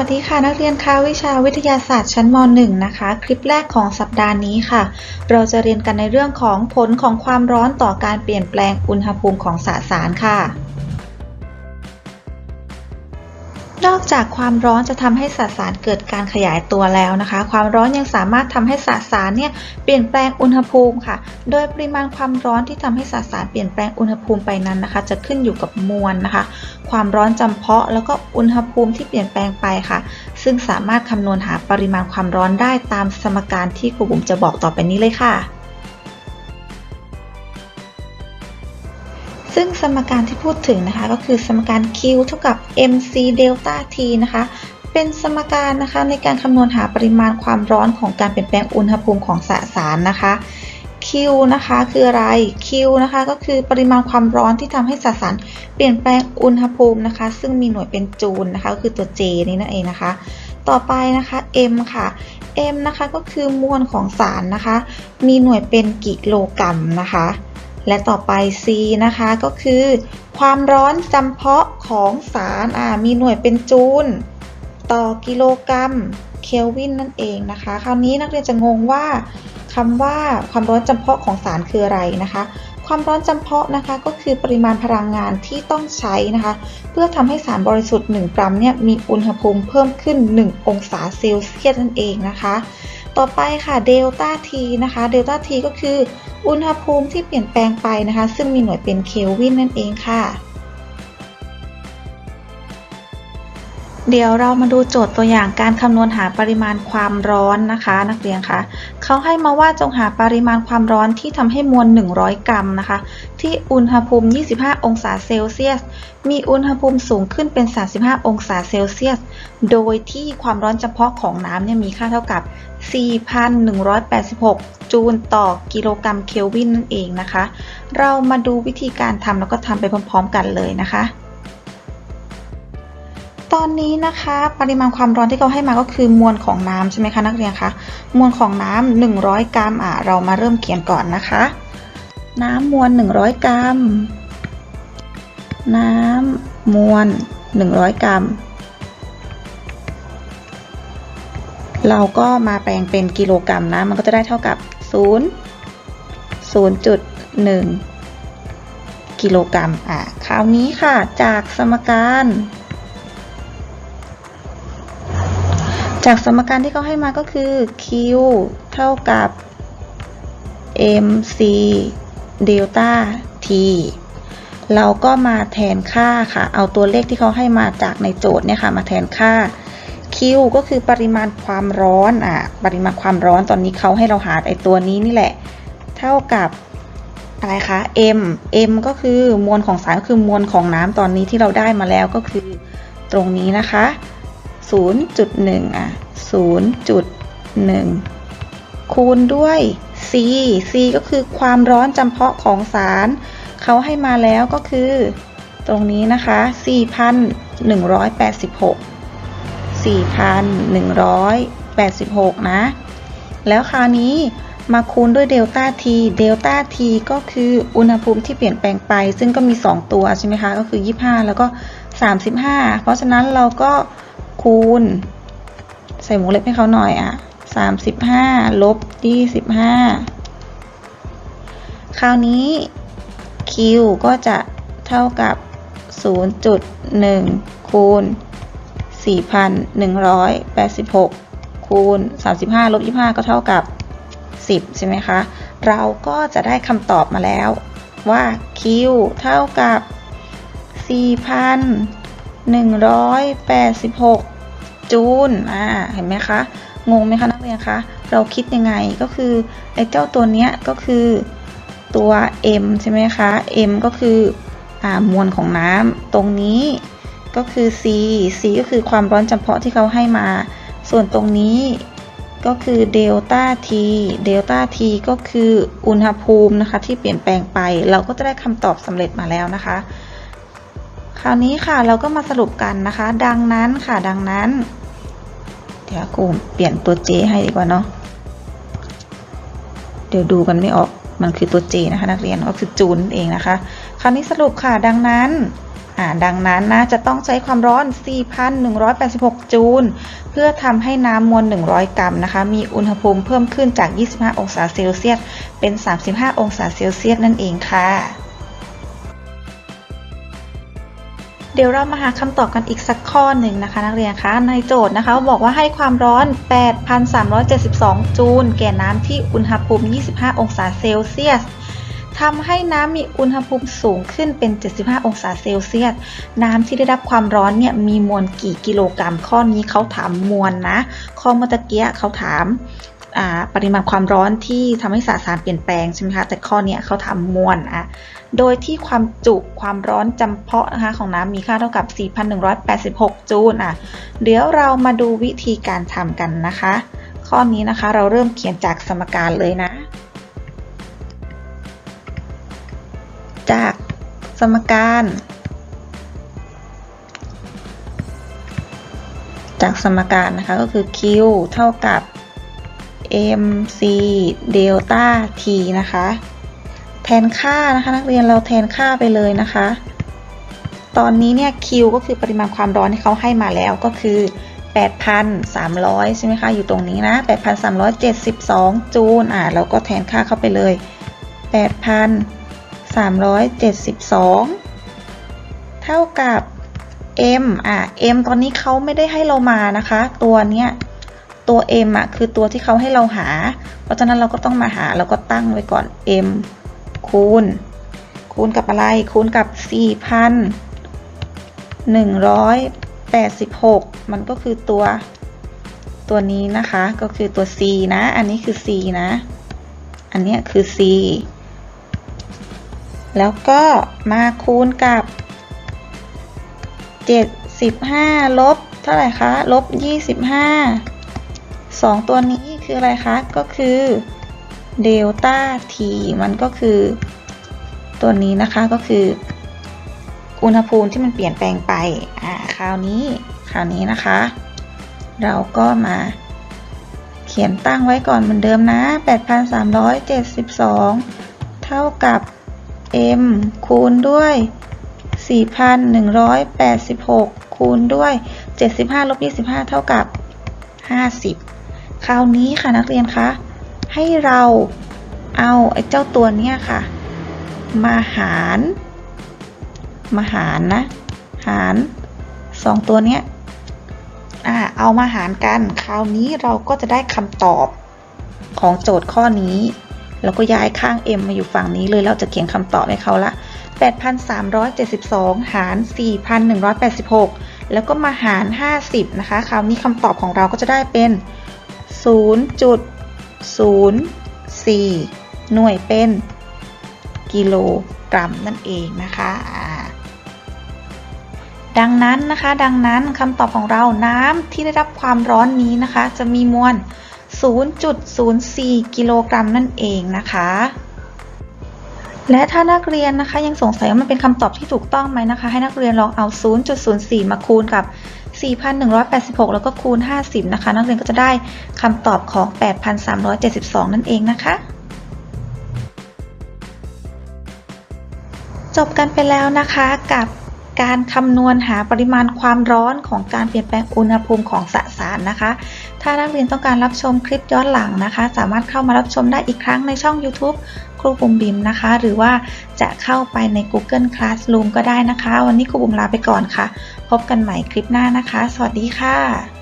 วัสดีค่ะนักเรียนคะวิชาวิทยาศาสตร์ชั้นม .1 นะคะ คลิปแรกของสัปดาห์นี้ค่ะ เราจะเรียนกันในเรื่องของผลของความร้อนต่อการเปลี่ยนแปลงอุณหภูมิของสสารค่ะ นอกจากความร้อนจะทำให้สสารเกิดการขยายตัวแล้วนะคะ ความร้อนยังสามารถทำให้สสารเนี่ยเปลี่ยนแปลงอุณหภูมิค่ะ โดยปริมาณความร้อนที่ทำให้สสารเปลี่ยนแปลงอุณหภูมิไปนั้นนะคะ จะขึ้นอยู่กับมวลนะคะ ความร้อนจำเพาะแล้วก็อุณหภูมิที่เปลี่ยนแปลงไปค่ะ ซึ่งสามารถคำนวณหาปริมาณความร้อนได้ตามสมการที่ครูบุ๋มจะบอกต่อไปนี้เลยค่ะ ซึ่งสมการที่พูดถึงนะคะ ก็คือสมการ Q เท่ากับ mc delta t นะคะ เป็นสมการนะคะในการคำนวณหาปริมาณความร้อนของการเปลี่ยนแปลงอุณหภูมิของสสารนะคะ Q นะคะคืออะไร Q นะคะก็คือปริมาณความร้อนที่ทำให้สสารเปลี่ยนแปลงอุณหภูมินะคะ ซึ่งมีหน่วยเป็นจูลนะคะก็คือตัว J นี้นั่นเองนะคะ ต่อไปนะคะ M ค่ะ M นะคะก็คือมวลของสารนะคะ มีหน่วยเป็นกิโลกรัมนะคะ และต่อไป C นะคะก็คือ ความร้อนจำเพาะของสารอ่ามีหน่วยเป็นจูล ต่อกิโลกรัมเคลวินนั่นเองนะคะ คราวนี้นักเรียนจะงงว่าคำว่าความร้อนจำเพาะของสารคืออะไรนะคะ ความร้อนจำเพาะนะคะก็คือปริมาณพลังงานที่ต้องใช้นะคะ เพื่อทำให้สารบริสุทธิ์ 1 กรัมเนี่ยมีอุณหภูมิเพิ่มขึ้น 1 องศาเซลเซียสนั่นเองนะคะ ต่อไปค่ะเดลต้าทีนะคะเดลต้าทีก็คือ อุณหภูมิที่เปลี่ยนแปลงไปนะคะ ซึ่งมีหน่วยเป็นเคลวินนั่นเองค่ะ เดี๋ยวเรามาดูโจทย์ตัวอย่างการคำนวณหาปริมาณความร้อนนะคะ นักเรียนคะเขาให้มาว่าจงหาปริมาณความร้อนที่ทำให้มวล 100 กรัมนะคะ ที่อุณหภูมิ 25 องศาเซลเซียส มีอุณหภูมิสูงขึ้นเป็น 35 องศาเซลเซียส โดยที่ความร้อนเฉพาะของน้ำเนี่ยมีค่าเท่ากับ 4,186 จูลต่อกิโลกรัมเคลวินนั่นเองนะคะ เรามาดูวิธีการทำแล้วก็ทำไปพร้อมๆกันเลยนะคะ ตอนนี้นะคะ ปริมาณความร้อนที่เขาให้มาก็คือมวลของน้ำใช่ไหมคะนักเรียนคะมวลของน้ำ100 กรัมอะเรามาเริ่มเขียนก่อนนะคะ น้ำมวล 100 กรัม น้ำมวล 100 กรัม เราก็มาแปลงเป็นกิโลกรัมนะ มันก็จะได้เท่ากับ 0 0.1 กิโลกรัม อะ คราวนี้ค่ะ จากสมการ จากสมการที่เขาให้มาก็คือ q เท่ากับ mc delta t เราก็มาแทนค่าค่ะ เอาตัวเลขที่เขาให้มาจากในโจทย์เนี่ยค่ะ มาแทนค่า Q ก็คือปริมาณความร้อนอะปริมาณความร้อนตอนนี้เขาให้เราหาไอตัวนี้นี่แหละ เท่ากับอะไรคะ M M ก็คือมวลของสารก็คือมวลของน้ำตอนนี้ที่เราได้มาแล้วก็คือตรงนี้นะคะ 0.1อะ0.1 คูณด้วย C C ก็คือความร้อนจำเพาะของสาร เขาให้มาแล้วก็คือ ตรงนี้นะคะ 4,186 4,186 นะ แล้วคราวนี้มาคูณด้วยเดลต้าทีเดลต้าทีก็คืออุณหภูมิที่เปลี่ยนแปลงไป ซึ่งก็มี 2 ตัวใช่ไหมคะ ก็คือ 25 แล้วก็ 35 เพราะฉะนั้นเราก็คูณ ใส่หมูเล็บให้เขาหน่อยอะ 35 ลบ 25 คราวนี้ Q ก็จะเท่ากับ 0.1 คูณ 4,186 คูณ 35 ลบ 25 ก็เท่ากับ 10 ใช่ไหมคะ เราก็จะได้คำตอบมาแล้วว่า Q เท่ากับ 4,186 จูลอ่า เห็นไหมคะ งงไหมคะนักเรียนคะ เราคิดยังไงก็คือไอ้เจ้าตัวเนี้ยก็คือตัว m ใช่ไหมคะ m ก็คืออ่ามวลของน้ำตรงนี้ ก็คือ c c ก็คือความร้อนจำเพาะที่เขาให้มา ส่วนตรงนี้ก็คือเดลต้า t เดลต้า t ก็คืออุณหภูมินะคะที่เปลี่ยนแปลงไป เราก็จะได้คำตอบสำเร็จมาแล้วนะคะ คราวนี้ค่ะเราก็มาสรุปกันนะคะ ดังนั้นค่ะดังนั้น เดี๋ยวกูเปลี่ยนตัว j ให้ดีกว่าเนาะเดี๋ยวดูกันไม่ออกมันคือตัว j นะคะ นักเรียนก็คือจูนเองนะคะ คราวนี้สรุปค่ะดังนั้น ดังนั้นนะจะต้องใช้ความร้อน 4,186 จูล เพื่อทำให้น้ำมวล 100 กรัมนะคะ มีอุณหภูมิเพิ่มขึ้นจาก 25 องศาเซลเซียส เป็น 35 องศาเซลเซียสนั่นเองค่ะ เดี๋ยวเรามาหาคำตอบกันอีกสักข้อหนึ่งนะคะ นักเรียนคะ ในโจทย์นะคะบอกว่าให้ความร้อน 8,372 จูล แก่น้ำที่อุณหภูมิ 25 องศาเซลเซียส ทำให้น้ำมีอุณหภูมิสูงขึ้นเป็น 75 องศาเซลเซียส น้ำที่ได้รับความร้อนเนี่ยมีมวลกี่กิโลกรัม ข้อนี้เขาถามมวลนะ ข้อเมื่อตะเกียเขาถามปริมาณความร้อนที่ทำให้สสารเปลี่ยนแปลงใช่ไหมคะ แต่ข้อนี้เขาถามมวลอะโดยที่ความจุความร้อนจำเพาะนะคะของน้ำมีค่าเท่ากับ 4,186 จูลอะเดี๋ยวเรามาดูวิธีการทำกันนะคะ ข้อนี้นะคะเราเริ่มเขียนจากสมการเลยนะ จากสมการ จากสมการนะคะก็คือ q เท่ากับ mc เดลต้า t นะคะ แทนค่านะคะนักเรียนเราแทนค่าไปเลยนะคะ ตอนนี้เนี่ย q ก็คือปริมาณความร้อนที่เขาให้มาแล้วก็คือ 8,300 ใช่ไหมคะ อยู่ตรงนี้นะ 8,372 จูลอ่าเราก็แทนค่าเข้าไปเลย 372 เท่ากับ m อะ m ตอนนี้เขาไม่ได้ให้เรามานะคะ ตัวเนี้ย ตัว m อะ คือตัวที่เขาให้เราหา เพราะฉะนั้นเราก็ต้องมาหา เราก็ตั้งไว้ก่อน m คูณ คูณกับอะไร คูณกับ 4,186 มันก็คือตัว ตัวนี้นะคะ ก็คือตัว c นะ อันนี้คือ c นะ อันนี้คือ c แล้วก็มาคูณกับ 75 ลบ เท่าไหร่คะลบ 25 2 ตัวนี้คืออะไรคะ ก็คือเดลต้า t มันก็คือ ตัวนี้นะคะก็คือ อุณหภูมิที่มันเปลี่ยนแปลงไป อ่า คราวนี้ คราวนี้นะคะ เราก็มาเขียนตั้งไว้ก่อนเหมือนเดิมนะ 8,372 เท่ากับ m คูณด้วย 4,186 คูณด้วย 75ลบ25 เท่ากับ 50 คราวนี้ค่ะนักเรียนคะ ให้เราเอาไอ้เจ้าตัวเนี้ยค่ะ มาหาร มาหารนะ หาร 2 ตัวเนี้ยอ่าเอามาหารกัน คราวนี้เราก็จะได้คำตอบของโจทย์ข้อนี้ แล้วก็ย้ายข้าง m มาอยู่ฝั่งนี้เลยเราจะเขียนคำตอบให้เขาละ 8,372 หาร 4,186 แล้วก็มาหาร 50 นะคะ คราวนี้คำตอบของเราก็จะได้เป็น 0.04 หน่วยเป็น กิโลกรัมนั่นเองนะคะดังนั้นนะคะ ดังนั้นคำตอบของเราน้ำที่ได้รับความร้อนนี้นะคะ จะมีมวล 0.04 กิโลกรัมนั่นเองนะคะ และถ้านักเรียนนะคะยังสงสัยว่ามันเป็นคำตอบที่ถูกต้องไหมนะคะ ให้นักเรียนลองเอา 0.04 มาคูณกับ 4,186 แล้วก็คูณ 50 นะคะ นักเรียนก็จะได้คำตอบของ 8,372 นั่นเองนะคะจบกันไปแล้วนะคะกับ การคำนวณหาปริมาณความร้อนของการเปลี่ยนแปลงอุณหภูมิของสสารนะคะ ถ้านักเรียนต้องการรับชมคลิปย้อนหลังนะคะ สามารถเข้ามารับชมได้อีกครั้งในช่อง YouTube ครูบุ๋มบิมนะคะ หรือว่าจะเข้าไปใน Google Classroom ก็ได้นะคะ วันนี้ครูบุ๋มลาไปก่อนค่ะ พบกันใหม่คลิปหน้านะคะ สวัสดีค่ะ